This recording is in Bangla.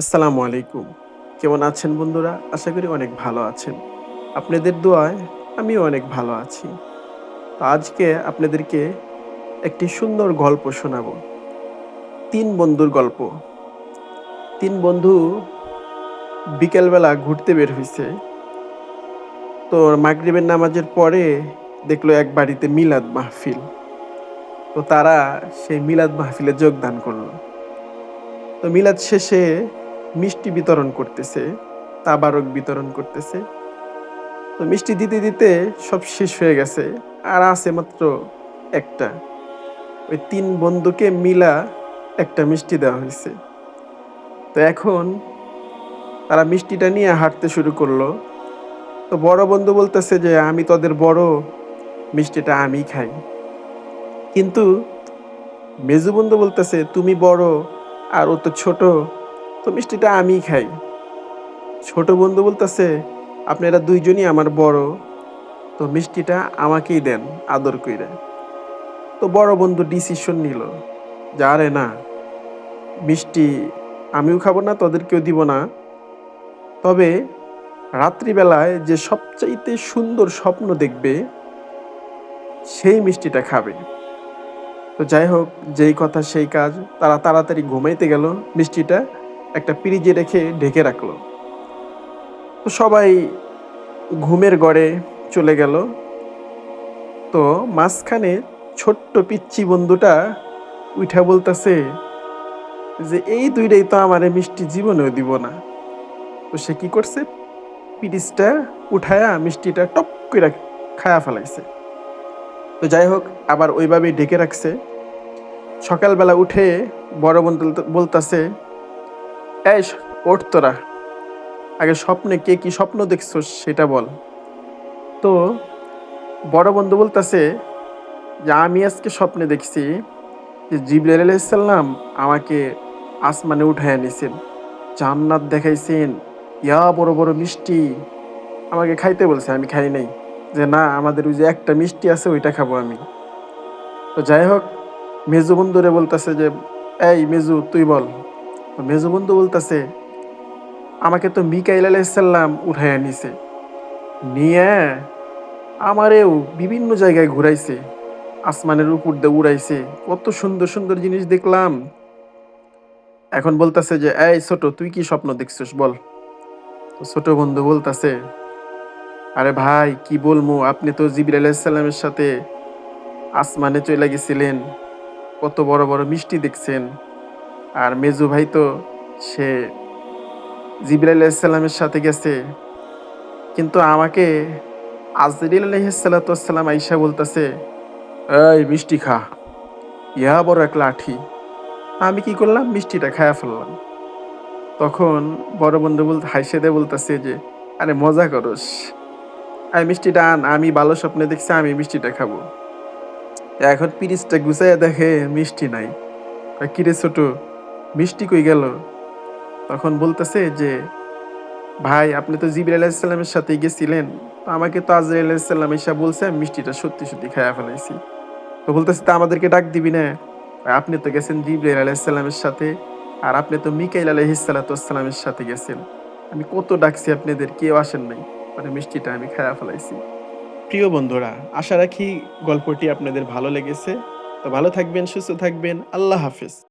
আসসালামু আলাইকুম। কেমন আছেন বন্ধুরা? আশা করি অনেক ভালো আছেন। আপনাদের দোয়ায় আমিও অনেক ভালো আছি। তো আজকে আপনাদেরকে একটি সুন্দর গল্প শোনাব। তিন বন্ধুর গল্প। তিন বন্ধু বিকেলবেলা ঘুরতে বের হয়েছে তো মাগরিবের নামাজের পরে দেখল এক বাড়িতে মিলাদ মাহফিল। তো তারা সেই মিলাদ মাহফিলে যোগদান করল। তো মিলাদ শেষে মিষ্টি বিতরণ করতেছে, তাবারক বিতরণ করতেছে। তো মিষ্টি দিতে দিতে সব শেষ হয়ে গেছে, আর আছে মাত্র একটা। ওই তিন বন্ধুকে মিলা একটা মিষ্টি দেওয়া হয়েছে। তো এখন তারা মিষ্টিটা নিয়ে হাঁটতে শুরু করল। তো বড় বন্ধু বলতেছে যে, আমি তোদের বড় মিষ্টিটা আমি খাই। কিন্তু মেজু বন্ধু বলতেছে, তুমি বড় আর ও তো ছোট। তো মিষ্টিটা আমি খাই। ছোট বন্ধু বলতেছে, আপনারা দুইজনই আমার বড়, তো মিষ্টিটা আমাকেই দেন আদর কইরা। তো বড় বন্ধু ডিসিশন নিল যা রে না, মিষ্টি আমিও খাব না, তোদেরকেও দিব না। তবে রাত্রিবেলায় যে সবচাইতে সুন্দর স্বপ্ন দেখবে, সেই মিষ্টিটা খাবে। তো যাই হোক, যেই কথা সেই কাজ, তারা তাড়াতাড়ি ঘুমাইতে গেল মিষ্টিটা। একটা পিরিজে রেখে ঢেকে রাখল। তো সবাই ঘুমের গড়ে চলে গেল। তো মাঝখানে ছোট্ট পিচ্ছি বন্ধুটা উঠা বলতেছে যে, এই দুইটাই তো আমার মিষ্টি জীবনেও দিব না। তো সে কি করছে? পিরিজটা উঠায়া মিষ্টিটা টপ করে খায়া ফেলাইছে। তো যাই হোক, আবার ওইভাবেই ঢেকে রাখছে। সকালবেলা উঠে বড় বন্ধু বলতাছে এই ওঠ তোরা। আগে স্বপ্নে কে কি স্বপ্ন দেখছ সেটা বল। তো, বড় বন্ধু বলতেছে যে, আমি আজকে স্বপ্নে দেখছি যে, জিবরাইল আলাইসাল্লাম আমাকে আসমানে উঠায় নিছেন, জান্নাত দেখাইছেন, ইয়া বড় বড় মিষ্টি। আমাকে খাইতে বলছে, আমি খাই নাই। যে, না, আমাদের ওই যে একটা মিষ্টি আছে, ওইটা খাব আমি। তো যাই হোক, মেজু বন্ধুরে বলতেছে যে, এই মেজু, তুই বল। তো মেজু বন্ধু বলতেছে, আমাকে তো মিকাইল আলাইসাল্লাম উঠাইয়া নিছে। নিয়ে আমারেও বিভিন্ন জায়গায় ঘুরাইছে। আসমানের উপর দিয়ে উড়াইছে। কত সুন্দর সুন্দর জিনিস দেখলাম। এখন বলতেছে যে, এই ছোট, তুই কি স্বপ্ন দেখছিস? বল। ছোট বন্ধু বলতেছে, আরে ভাই, কি বলব আপনি তো জিবির আলাইসাল্লামের সাথে আসমানে চলে গেছিলেন। কত বড় বড় মিষ্টি দেখছেন। আর মেজু ভাই তো সে জিবরাইল আলাইসাল্লামের সাথে গেছে। কিন্তু আমাকে আজরিল আলহিসাল্লাম আইসা বলতেছে, এই মিষ্টি খা ইয়া বড় এক লাঠি। আমি কি করলাম? মিষ্টিটা খায়া ফেললাম। তখন বড় বন্ধু বলতে হাইসে দে বলতেছে যে, আরে মজা করস। আই মিষ্টিটা আন, আমি ভালো স্বপ্নে দেখছি, আমি মিষ্টিটা খাব। এখন পিরিজটা গুছাইয়া দেখে মিষ্টি নাই। কিরে ছোট মিষ্টি কই গেল? তখন বলতেছে যে, ভাই, আপনি তো জিবির আলাহিসাল্লামের সাথে গেছিলেন। তো আমাকে তো আজর আলাহিসাল্লাম এসে বলছে, আমি মিষ্টিটা সত্যি সত্যি খাইয়া ফেলাইছি। তো বলতেছে, তা আমাদেরকে ডাক দিবি না? আপনি তো গেছেন জিব্রাইল আলাইসাল্লামের সাথে, আর আপনি তো মিকাইল আলাইহিসাল্লামের সাথে গেছেন। আমি কত ডাকছি আপনাদের, কেউ আসেন নাই। মানে মিষ্টিটা আমি খাইয়া ফেলাইছি। প্রিয় বন্ধুরা, আশা রাখি গল্পটি আপনাদের ভালো লেগেছে। তো ভালো থাকবেন, সুস্থ থাকবেন। আল্লাহ হাফিজ।